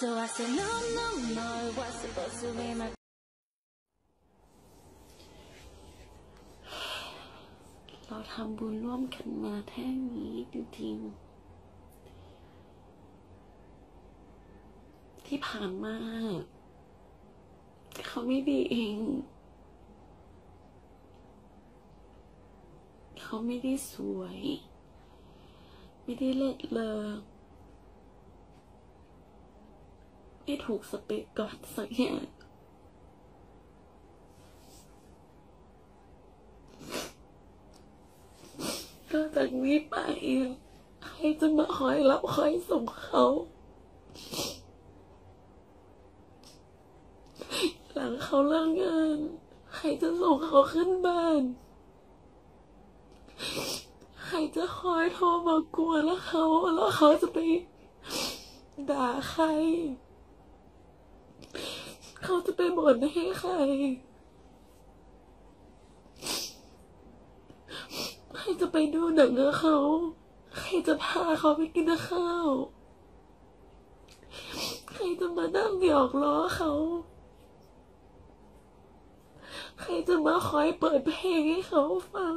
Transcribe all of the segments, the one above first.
So I said, no, no, no, it was supposed to be my เราทำบุญร่วมกันมาแท่นี้จริงๆ ที่ผ่านมาเขาไม่ดีเอง เขาไม่ได้สวย ไม่ได้เลิศเลอ ไม่ถูกสเปกก่อนสักอย่างก็จากนี้ไปใครจะมาคอยรับคอยส่งเขาหลังเขาเลิกงานใครจะส่งเขาขึ้นบ้านใครจะคอยโทรมากวนแล้วเขา แล้วเขาจะไปด่าใคร เขาจะไปบ่นให้ใคร ใครจะไปดูหนังกับเขา ใครจะพาเขาไปกินข้าว ใครจะมานั่งหยอกล้อเขา ใครจะมาคอยเปิดเพลงให้เขาฟัง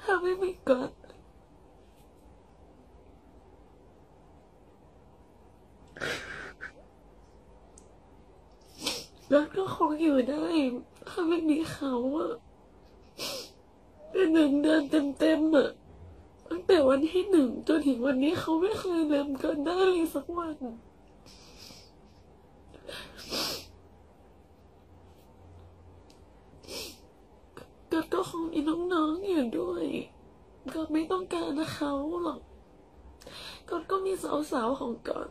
ถ้าไม่มีกฎ รถก็คงอยู่ได้ ถ้าไม่มีเขาอะเป็นหนึ่งเดือนเต็มๆอะตั้งแต่วันที่หนึ่งจนถึงวันนี้เขาไม่เคยลืมกันได้เลยสักวันก็ก็คงมีน้องๆอยู่ด้วย ก็ไม่ต้องการเขาหรอกก็ก็มีสาวๆของก่อน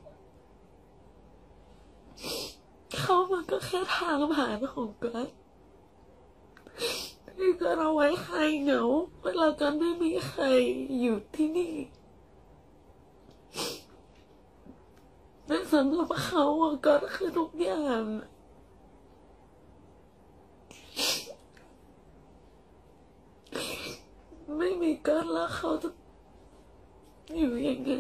เขามัน ก็แค่ทางผ่านของกันที่ก็เราไว้ใครเหงาเวลากันไม่มีใครอยู่ที่นี่แต่สำหรับเขาอะก็คือทุกอย่างไม่มีกันแล้วเขาจะอยู่ยังไง